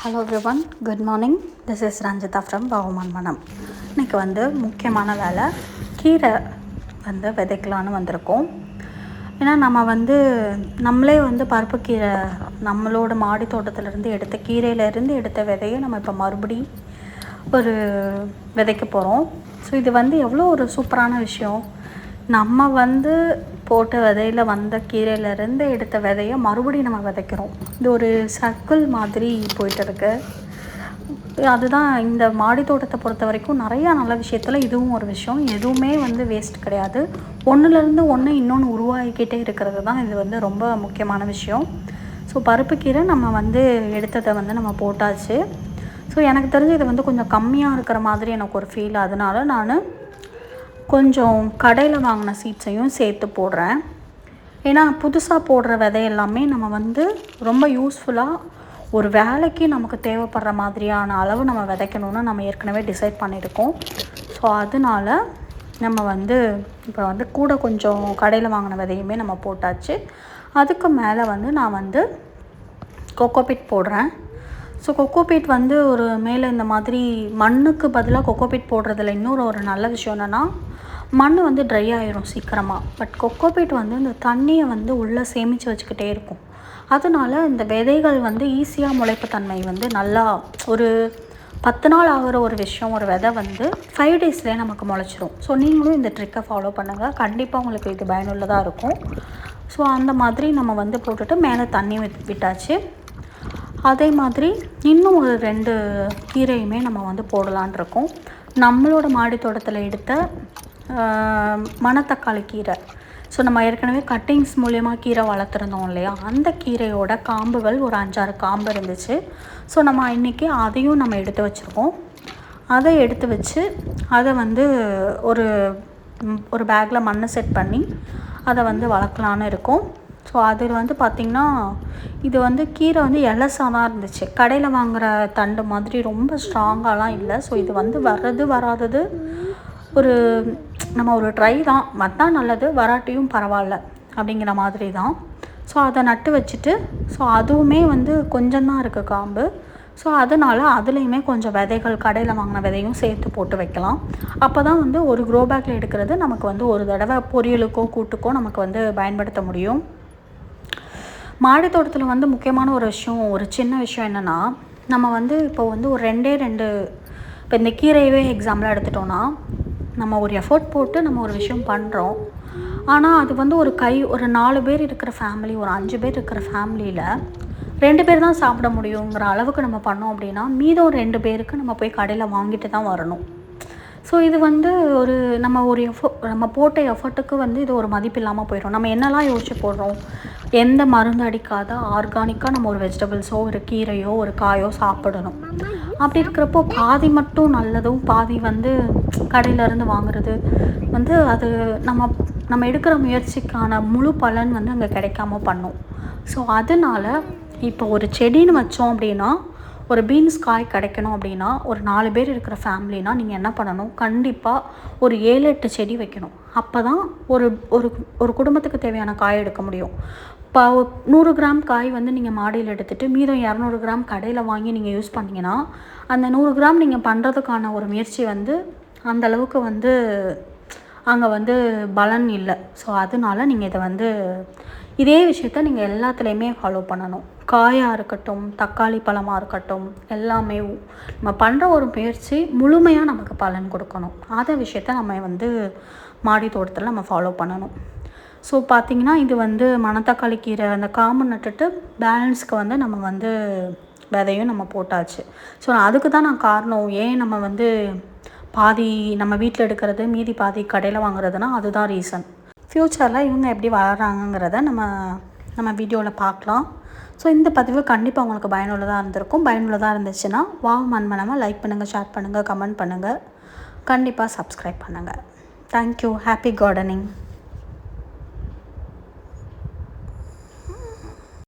Hello everyone good morning this is Ranjitha from Bhagavan Manam இன்றைக்கி வந்து முக்கியமான வேலை கீரை வந்து விதைக்கலான்னு வந்திருக்கோம். ஏன்னா நம்ம வந்து நம்மளே வந்து பருப்பு கீரை நம்மளோட மாடி தோட்டத்திலேருந்து எடுத்த கீரையிலேருந்து எடுத்த விதையை நம்ம இப்போ மறுபடி ஒரு விதைக்க போகிறோம் ஸோ இது வந்து எவ்வளோ ஒரு சூப்பரான விஷயம். நம்ம வந்து போட்ட விதையில் வந்த கீரையிலேருந்து எடுத்த விதையை மறுபடியும் நம்ம விதைக்கிறோம். இது ஒரு சர்க்கிள் மாதிரி போயிட்டு இருக்கு. அதுதான் இந்த மாடி தோட்டத்தை பொறுத்த வரைக்கும் நிறையா நல்ல விஷயத்தில் இதுவும் ஒரு விஷயம். எதுவுமே வந்து வேஸ்ட் கிடையாது. ஒன்றுலேருந்து ஒன்று இன்னொன்று உருவாகிக்கிட்டே இருக்கிறது தான் இது வந்து ரொம்ப முக்கியமான விஷயம். ஸோ பருப்பு கீரை நம்ம வந்து எடுத்ததை வந்து நம்ம போட்டாச்சு. ஸோ எனக்கு தெரிஞ்சு இது வந்து கொஞ்சம் கம்மியாக இருக்கிற மாதிரி எனக்கு ஒரு ஃபீல் அதனால நான் கொஞ்சம் கடையில் வாங்கின சீட்ஸையும் சேர்த்து போடுறேன். ஏன்னா புதுசாக போடுற விதை எல்லாமே நம்ம வந்து ரொம்ப யூஸ்ஃபுல்லாக ஒரு வேலைக்கு நமக்கு தேவைப்படுற மாதிரியான அளவு நம்ம விதைக்கணும்னு நம்ம ஏற்கனவே டிசைட் பண்ணியிருக்கோம். ஸோ அதனால நம்ம வந்து இப்போ வந்து கூட கொஞ்சம் கடையில் வாங்கின விதையுமே நம்ம போட்டாச்சு. அதுக்கு மேலே வந்து நான் வந்து கொக்கோபிட் போடுறேன். ஸோ கொக்கோபீட் வந்து ஒரு மேலே இந்த மாதிரி மண்ணுக்கு பதிலாக கொக்கோபீட் போடுறதுல இன்னொரு ஒரு நல்ல விஷயம் என்னென்னா மண் வந்து ட்ரை ஆயிரும் சீக்கிரமாக பட் கொக்கோபீட் வந்து இந்த தண்ணியை வந்து உள்ளே சேமித்து வச்சுக்கிட்டே இருக்கும். அதனால இந்த விதைகள் வந்து ஈஸியாக முளைப்பு தன்மை வந்து நல்லா ஒரு பத்து நாள் ஆகிற ஒரு விஷயம் ஒரு விதை வந்து ஃபைவ் டேஸ்லேயே நமக்கு முளைச்சிரும். ஸோ நீங்களும் இந்த ட்ரிக்கை ஃபாலோ பண்ணுங்கள் கண்டிப்பாக உங்களுக்கு இது பயனுள்ளதாக இருக்கும். ஸோ அந்த மாதிரி நம்ம வந்து போட்டுட்டு மேலே தண்ணி விட்டாச்சு. அதே மாதிரி இன்னும் ஒரு ரெண்டு கீரையுமே நம்ம வந்து போடலான் இருக்கோம். நம்மளோட மாடி தோட்டத்தில் எடுத்த மணத்தக்காளி கீரை. ஸோ நம்ம ஏற்கனவே கட்டிங்ஸ் மூலயமா கீரை வளர்த்துருந்தோம் இல்லையா? அந்த கீரையோட காம்புகள் ஒரு அஞ்சாறு காம்பு இருந்துச்சு. ஸோ நம்ம இன்றைக்கி அதையும் நம்ம எடுத்து வச்சுருக்கோம். அதை எடுத்து வச்சு அதை வந்து ஒரு ஒரு பேக்கில் மண்ணை செட் பண்ணி அதை வந்து வளர்க்கலான்னு இருக்கோம். ஸோ அதில் வந்து பார்த்திங்கன்னா இது வந்து கீரை வந்து எலசாக தான் இருந்துச்சு. கடையில் வாங்குகிற தண்டு மாதிரி ரொம்ப ஸ்ட்ராங்காலாம் இல்லை. ஸோ இது வந்து வர்றது வராதது ஒரு நம்ம ஒரு ட்ரை தான். வந்தால் நல்லது வராட்டியும் பரவாயில்ல அப்படிங்கிற மாதிரி தான். ஸோ அதை நட்டு வச்சுட்டு ஸோ அதுவுமே வந்து கொஞ்சம்தான் இருக்குது காம்பு. ஸோ அதனால் அதுலேயுமே கொஞ்சம் விதைகள் கடையில் வாங்கின விதையும் சேர்த்து போட்டு வைக்கலாம். அப்போ தான் வந்து ஒரு க்ரோ பேக்கில் எடுக்கிறது நமக்கு வந்து ஒரு தடவை பொரியலுக்கோ கூட்டுக்கோ நமக்கு வந்து பயன்படுத்த முடியும். மாடி தோட்டத்தில் வந்து முக்கியமான ஒரு விஷயம் ஒரு சின்ன விஷயம் என்னென்னா நம்ம வந்து இப்போ வந்து ஒரு ரெண்டே ரெண்டு இப்போ இந்த கீரையவே எக்ஸாம்பிளாக எடுத்துட்டோன்னா நம்ம ஒரு எஃபோர்ட் போட்டு நம்ம ஒரு விஷயம் பண்ணுறோம் ஆனால் அது வந்து ஒரு கை ஒரு நாலு பேர் இருக்கிற ஃபேமிலி ஒரு அஞ்சு பேர் இருக்கிற ஃபேமிலியில் ரெண்டு பேர் தான் சாப்பிட முடியுங்கிற அளவுக்கு நம்ம பண்ணோம் அப்படின்னா மீதம் ரெண்டு பேருக்கு நம்ம போய் கடையில் வாங்கிட்டு தான் வரணும். ஸோ இது வந்து ஒரு நம்ம ஒரு எஃபோ நம்ம போட்ட எஃபர்ட்டுக்கு வந்து இது ஒரு மதிப்பு இல்லாமல் போயிடும் நம்ம என்னெல்லாம் யோசிச்சு போடுறோம்? எந்த மருந்து அடிக்காத ஆர்கானிக்காக நம்ம ஒரு வெஜிடபிள்ஸோ ஒரு கீரையோ ஒரு காயோ சாப்பிடணும். அப்படி இருக்கிறப்போ பாதி மட்டும் நல்லதும் பாதி வந்து கடையிலேருந்து வாங்குறது வந்து அது நம்ம நம்ம எடுக்கிற முயற்சிக்கான முழு பலன் வந்து அங்கே கிடைக்காம பண்ணும். ஸோ அதனால் இப்போ ஒரு செடின்னு வச்சோம் அப்படின்னா ஒரு பீன்ஸ் காய் கிடைக்கணும் அப்படின்னா ஒரு நாலு பேர் இருக்கிற ஃபேமிலினா நீங்கள் என்ன பண்ணணும்? கண்டிப்பாக ஒரு ஏழு எட்டு செடி வைக்கணும். அப்போ தான் ஒரு ஒரு ஒரு குடும்பத்துக்கு தேவையான காய் எடுக்க முடியும். இப்போ நூறு கிராம் காய் வந்து நீங்கள் மாடியில் எடுத்துகிட்டு மீதம் இரநூறு கிராம் கடையில் வாங்கி நீங்கள் யூஸ் பண்ணிங்கன்னா அந்த நூறு கிராம் நீங்கள் பண்ணுறதுக்கான ஒரு முயற்சி வந்து அந்தளவுக்கு வந்து அங்கே வந்து பலன் இல்லை. ஸோ அதனால நீங்கள் இதை வந்து இதே விஷயத்த நீங்கள் எல்லாத்துலேயுமே ஃபாலோ பண்ணணும். காயாக இருக்கட்டும் தக்காளி பழமாக இருக்கட்டும் எல்லாமே நம்ம பண்ணுற ஒரு முயற்சி முழுமையாக நமக்கு பலன் கொடுக்கணும். அதை விஷயத்த நம்ம வந்து மாடி தோட்டத்தில் நம்ம ஃபாலோ பண்ணணும். ஸோ பார்த்திங்கன்னா இது வந்து மணத்தக்காளி கீரை அந்த காம்பு நட்டுட்டு பேலன்ஸ்க்கு வந்து நம்ம வந்து விதையும் நம்ம போட்டாச்சு. ஸோ அதுக்கு தான் நான் காரணம். ஏன் நம்ம வந்து பாதி நம்ம வீட்டில் எடுக்கிறது மீதி பாதி கடையில் வாங்குறதுனா அதுதான் ரீசன் ஃப்யூச்சரில் இவங்க எப்படி வளர்கிறாங்கங்கிறத நம்ம நம்ம வீடியோவில் பார்க்கலாம். ஸோ இந்த பதிவு கண்டிப்பாக உங்களுக்கு பயனுள்ளதாக இருந்திருக்கும். பயனுள்ளதாக இருந்துச்சுன்னா வாவ் மண்மனமாக லைக் பண்ணுங்கள் ஷேர் பண்ணுங்கள் கமெண்ட் பண்ணுங்கள் கண்டிப்பாக சப்ஸ்கிரைப் பண்ணுங்கள் தேங்க்யூ ஹாப்பி கார்டனிங்